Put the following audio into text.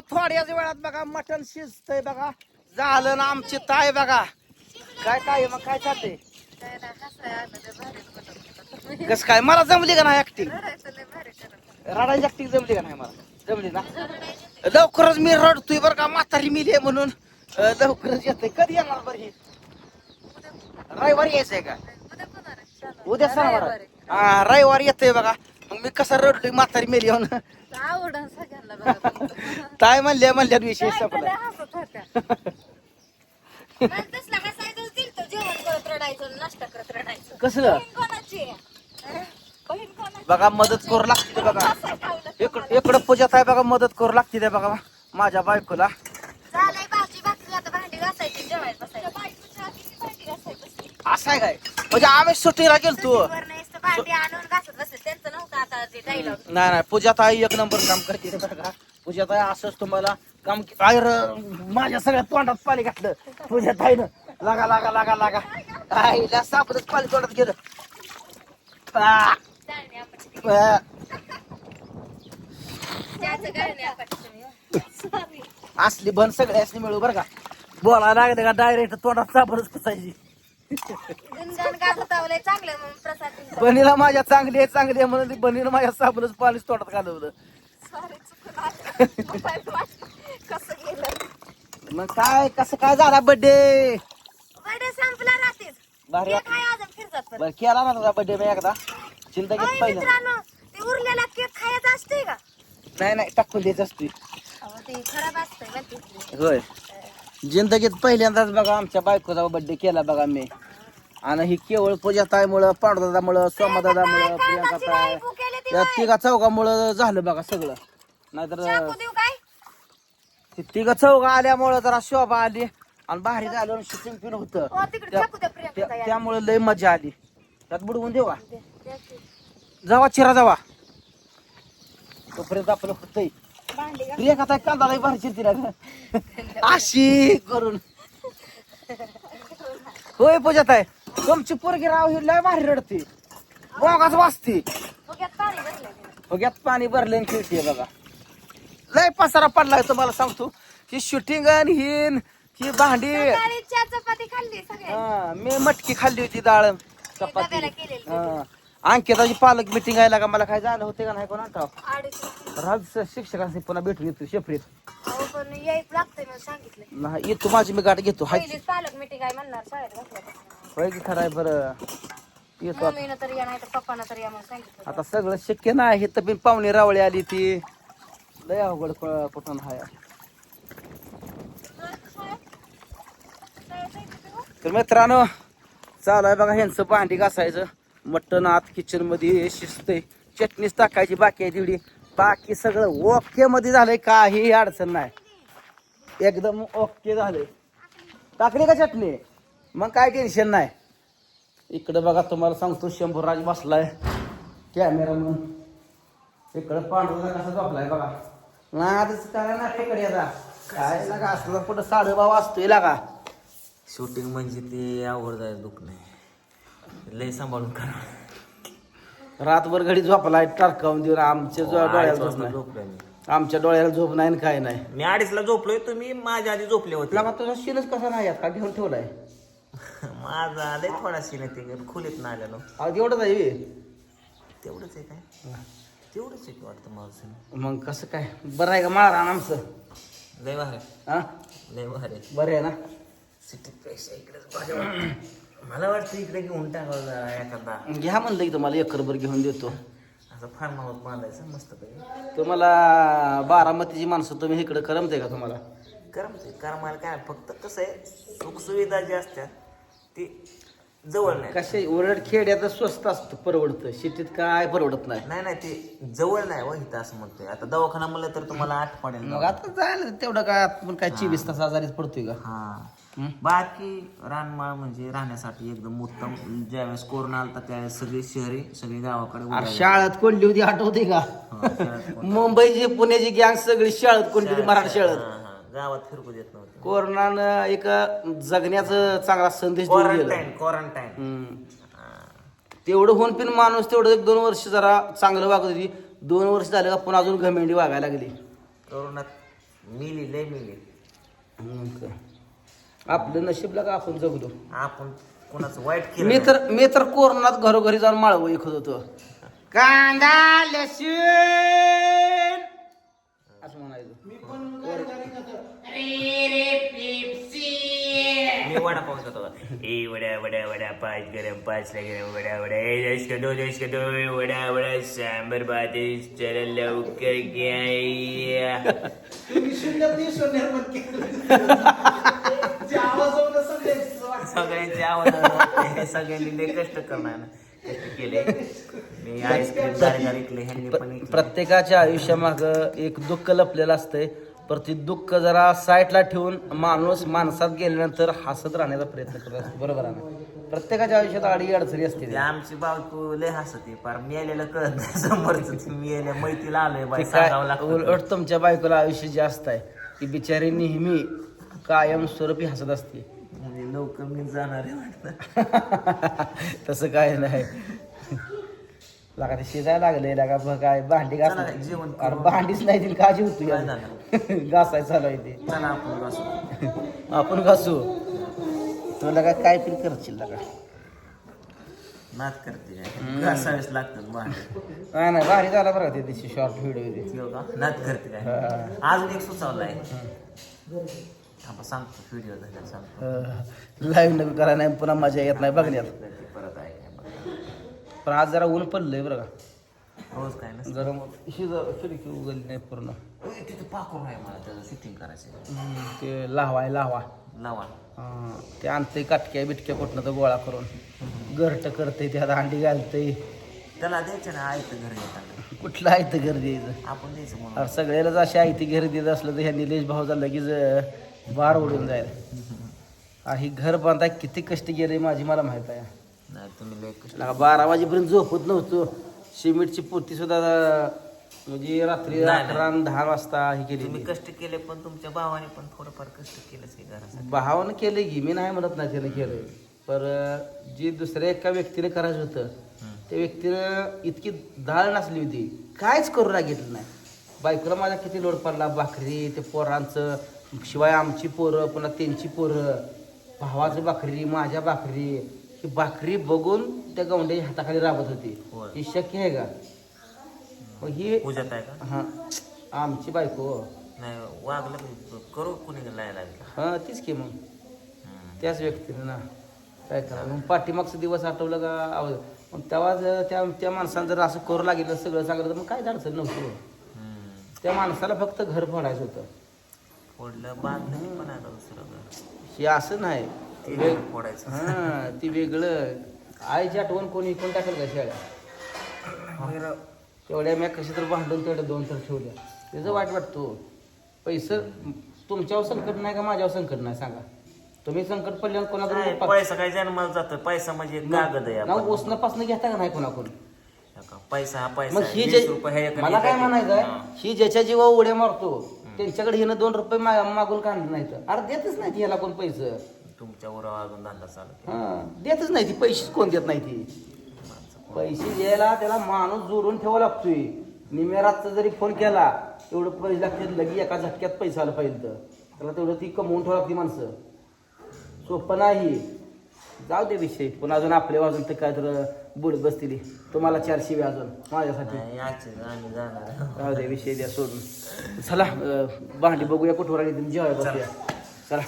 आता थोड्याच वेळात बघा मटण शिजतंय बघा. झालं ना आमची ताय बघा. काय काय मग काय चालतंय काय कस काय मला जमली का नाही ऍक्टिंग रडायची ऍक्टिंग जमली का नाही मला? जमली ना? लवकरच मी रडतोय बरं का म्हातारी मिली आहे म्हणून. लवकरच येतोय. कधी येणार बरं ही? रविवारी यायचंय का? उद्या पण सणवार. हा रविवारी येतोय बघा. मग मी कसं रडलोय म्हातारी मेली येऊन आवडन सगळ्यांना बघा तुमचं. ताय म्हणल्या म्हणल्या विषय काय संपला. लय हसत होत्या. मला तसलं हसायचंच दिलतं, जेवण करत रडायचं नाश्ता करत रडायचं. कसं बहीण कोणाची आहे? अं? बहीण कोणाची? बघा मदत करू लागते ते बघा. हसायला लावलं इकडं इकडं पूजात आहे बघा मदत करू लागते ते बघा. माझ्या बायकोला. झालंय भाजी भाकरी आता भांडी घासायची जेवायला बसायचं. बायकोच्या हातीची भांडी घासायची. असं आहे काय? म्हणजे आम्ही सुट्टीला गेलतो. भांडी आणून घासत बसले त्यांचं नव्हतं आता ते डायलॉग नाही नाही पूजात आई एक नंबर काम करते बघा पूजात आहे असंच तुम्हाला काम आयर माझ्या सगळ्या तोंडात पाणी घातलं. पूजात आहे ना लागा लागा लागा. लागा आईला सापडच पाणी तोंडात गेलं. आ, आ. त्याचं गाणे आपण. सॉरी असली बन सगळ्यासनी मिळू बरं का. बोलायला लागले का डायरेक्ट तोंडात सापडच फसायची गुणगान गात आवलंय चांगलं म्हणून प्रसाद बनीला माझ्या चांगली आहे चांगली आहे म्हणून ती बनीनं माझ्या साबणच पाणीच तोंडात घालवलं. सॉरी चुकून आलं. कसं गेलं? मग काय कसं काय झाला बर्थडे बर्थडे संपला राहतेच भारी केक आहे अजून फिरतात पण. बरं केला ना तुझा बर्थडे मी एकदा? चिंता घेत पहिलं. मित्रांनो ते उरलेला केक खायचा असतोय का? नाही नाही टाकून द्यायचं असते अहो, ते खराब असतंय माहिती होय. जिंदगीत पहिल्यांदाच बघा आमच्या बायकोचा बर्थडे केला बघा मी. आणि ही केवळ पूजा ताईमुळं पांडुदादामुळं सोमादादामुळं प्रियांका ताई या तिघा चौघामुळं झालं बघा सगळं. नाहीतर ती तिघा चौघा आल्यामुळं जरा शोभा आली आणि भारी झालं शूटिंग पण होतं. त्यामुळे लय मजा आली. त्यात बुडवून देवा. जावा चिरा जावा. तोपर्यंत आपलं होतंय. प्रियंका ताई कांदा लय भारी चिरती ना. अशी करून. होय पूजात आहे तुमची पोरगी राव ही लय भारी रडते. बोगाच वाजते. फुग्यात पाणी भरले खेळते बघा. लय पसारा पडलाय तुम्हाला सांगतो. ही शूटिंग आणि हिन ही भांडी. चपाती खाल्ली मी मटकी खाल्ली होती डाळ चपाती. हा. अंकिताची पालक मिटिंग आहे का मला काय झालं होते का नाही कोणा अडीच. राज शिक्षकांशी पुन्हा भेटून येतो शेपरीत. अहो पण यायच लागतंय म्हणून सांगितलंय. नाही येतो माझी मी गाठ घेतो. हाय. पहिलीच पालक मिटिंग आहे म्हणणार शाळेत होय की खरं आहे बरं. येतो आता. मम्मीनं तर या नाही तर पप्पानं तर या म्हणून सांगितलं. आता सगळं शक्य नाही तर पण पाहुणे रावळी आली ती. लय अवघड कुठून हाय. तर मित्रांनो चालू आहे बघा ह्यांचं भांडी घासायचं. मटण आत किचनमध्ये शिजतंय. चटणीच टाकायची बाकी आहे तेवढी. बाकी सगळं ओके मध्ये झालंय काही अडचण नाही. एकदम ओके झालंय. टाकली का चटणी? मग काय टेन्शन नाही. इकडं बघा तुम्हाला सांगतो शंभूराज बसलाय. कॅमेरामन इकडं पांढरा कसा झोपलाय बघा. नादच काय ना तिकडे आता. काय लागा असलं कुठं साडेबाव असतोय लागा. शूटिंग म्हणजे ते आवड जायचं दुखणे नाही लय सांभाळून करा. रातभर घडी झोपलाय टारकावून देऊन आमच्या जो- डोळ्याला झोप नाही. झोपलोय मी. आमच्या डोळ्याला झोप नाही आणि काय नाही. मी अडीचला झोपलोय तुम्ही माझ्या आधी झोपले होते. लागा तुझा शिनच कसा नाही यात का घेऊन ठेवलाय? माझा लय थोडा सीन आहे ते खोलीत ना आलेलो. आज एवढंच आहे बे. तेवढंच आहे काय? तेवढंच आहे की वाटतं माझं. मग कसं काय? बरं आहे का मारा आमचं? लय भारी. हा? लय भारी. बरं आहे ना? सिटीत पेक्षा इकडेच. भारी वाटतं. मला वाटतं इकडे घेऊन टाकावं जरा एखादा. घ्या म्हणलं की तुम्हाला एकरभर घेऊन देतो. असं फार्म हाऊस बांधायचं मस्त पैकी. तुम्हाला बारामतीची माणसं तुम्ही इकडे करमते का तुम्हाला? करमते करमायला काय फक्त कसं आहे सुखसुविधा ज्या असतात ती जवळ नाही. कसे उलट खेड्यात स्वस्त असतं परवडतं. शेतीत काय परवडत नाही. नाही नाही ते जवळ नाही व इथं असं म्हणतोय. आता दवाखाना म्हणलं तर तुम्हाला आठ पडेल मग आता जायला तेवढं काय आपण काय चोवीस तास आजारीच पडतोय का? हा. बाकी रानमाळ म्हणजे राहण्यासाठी एकदम उत्तम. ज्यावेळेस कोरोना आलता त्यावेळेस सगळी शहरे सगळी गावाकडे अरे. शाळेत कोंडली होती आठवते का? हा, मुंबईची पुण्याची गँग सगळी शाळेत कोंडली होती? मराठी शाळेत. हा, हा. गावात फिरकू देत नव्हते. कोरोनानं एक जगण्याचा चांगला संदेश देऊन गेला क्वारंटाईन क्वारंटाईन हम्म. तेवढं होऊन पण माणूस तेवढं एक दोन वर्ष जरा चांगलं वागत होती. दोन वर्ष झालं का पुन्हा अजून घमेंडी वागायला लागली. कोरोनात मिली लय मिली. काय. आपलं नशीबला का आपण जगलो आपण कोणाचं वाईट मी केलं तर मी तर कोरोनात घरोघरी जाऊन माळव विकत होतो. कांदा लसूण. असं म्हणायचं. मी वडा पाऊस खातो ए वड्या वड्या वड्या पाच गरम पाच गरम वड्या वड्या. ए दस का दो दस का दो वड्या वड्या. सांबर लवकर घ्या. सगळ्यांचे आवाज सगळ्यांनी लय कष्ट करणार ना. कष्ट केले. मी आईस्क्रीम गाडी इकले ह्यांनी पण इकले. प्रत्येकाच्या आयुष्यामाग एक दुःख लपलेलं असतंय. पर ते दुःख जरा साईडला ठेवून माणूस माणसात गेल्यानंतर हसत राहण्याचा प्रयत्न करत असतो. बरोबर आहे ना? प्रत्येकाच्या आयुष्यात आडी अडचणी असते. ते आमची बायको लय हसते पार मेलेलं कळत नाही. समोरच मेल्या मैतीला आलोय बाई ते काय सांगावं लागतं. उलट तुमच्या बायकोला आयुष्य जास्त आहे. ती बिचारी नेहमी कायम स्वरूपी हसत असते. लवकर मी जाणार आहे वाटतं. तसं काय नाही. लागा ते शिजायला लागले लागा बघ काय भांडी घास. चला, जेवण करू. भांडीच नाही दिली काळजी होती. काय? घासाय चालू आहे ते. चला आपण बसू आपण घासू. तुला का काय फील करशील लागा. नाच करते. काय घासावेच लागतात भांडे. नाही नाही भारी झाला बरं का ते शॉर्ट व्हिडिओ ते ठेव का? नाच करते काय? अजून एक सुचवलाय. थांबा सांगतो व्हिडिओ झाला सांगतो. लाईव्ह नवी करा नाही पुन्हा मजा येत नाही बघण्यात ते परत आहे. काय बघा. पण आज जरा ऊन पडलंय बरं का. रोज काय नसतं. जरा मग ही जरा खिडकी उघडली नाही पूर्ण. ओय, तिथं पाकूर आहे मला त्याचं शूटिंग करायचं हम्म, ते लावा लावा. हा, ते आणतंय काटक्या बिटक्या कुठनं तर गोळा करून. घरट करते त्यात अंडी घालतंय. त्याला द्यायचं ना आयतं घर येताना कुठलं आहे तर घर द्यायचं आपण द्यायचं म्हणून. अरे सगळ्यालाच अशी आहे ती घर देत असलं तर ह्या निलेश भाऊचा लगेच अं, बार उडून जाईल. हा, घर बांधाय किती कष्ट गेले माझी मला माहीत आहे. नाही तुम्ही लय कष्ट बारा वाजेपर्यंत झोपत नव्हतो. सिमेंटची पोती सुद्धा म्हणजे रात्री नाही, अकरा आणि दहा वाजता ही केली तुम्ही कष्ट केले पण तुमच्या भावाने पण थोडंफार कष्ट केलंच की घरासाठी. भावानं केलं की मी नाही म्हणत नाही त्यानं केलं. पर अं, जी दुसऱ्या एका व्यक्तीने करायचं होतं त्या व्यक्तीनं इतकी डाळ नसली होती. काहीच करू लागितलं नाही. बायकोला माझा किती लोड पडला भाकरी ते पोरांचं शिवाय आमची पोरं पुन्हा त्यांची पोरं भावाचं भाकरी माझ्या भाकरी ही भाकरी बघून त्या गवंड्याच्या हाताखाली राबत होती. होय. ही शक्य आहे का? मग ही पूजात आहे का? हा. आमची बायको. नाही वागलं करू कुणी नाही लागलं हा तीच की मग. हम्म. त्याच व्यक्तीने ना. काय करा मग पाठीमागचा दिवस आठवलं का? आवाज मग तेव्हा जर त्या त्या माणसानं जर असं करू लागलं सगळं सांगितलं तर मग काय अडचण नव्हतं. हम्म. त्या माणसाला फक्त घर फोडायचं होतं. फोडलं बांधलं पण आता दुसरं घर. हे असं नाही. ते वेग फोडायचं. हां ती वेगळं. आईची आठवण कोणी कोण टाकेल का शेळ्या तेवढ्या मी कशी तर भांडून तेवढ्या दोन तर ठेवल्या. त्याचं वाईट वाटतो पैसे तुमच्यावर संकट नाही का माझ्यावर संकट नाही? सांगा. तुम्ही संकट पडल्यावर नाही, कोणाकडून पैसा काय जन्माला जातो पैसा म्हणजे एक कागद आहे ना आपण. उसनं पासनं घेता का नाही कोणाकडून? नका. पैसा हा पैसा मग आहे. ही वीस जे रुपये हे एका मला काय म्हणायचं हा. ही ज्याच्या जीवा उड्या मारतो त्यांच्याकडे हिनं दोन रुपये मा- मागून काढलं नाही तर. अरे देतच नाही ती ह्याला कोण पैसे. तुमच्यावर अजून धंदा चालू. हा देतच नाही ती. पैसेच कोण देत नाही ती? पैसे द्यायला त्याला माणूस जोडून ठेवा लागतोय. निमेरातचा जरी फोन केला एवढं पैसे लागतात लगी एका झटक्यात पैसा आला पाहिजे तर. त्याला तेवढं ती कमवून ठेवा लागती माणसं. सोपं नाही. जाऊ दे विषय. पण अजून आपल्या वाजून तर काय तर बोलत बसतील तुम्हाला चार शिवे अजून माझ्यासाठी. आम्ही जाणार. राहू दे विषय द्या सोडून. चला अं, भांडी बघूया कुठवर आली तुम्ही जेवाय बसूया. चला.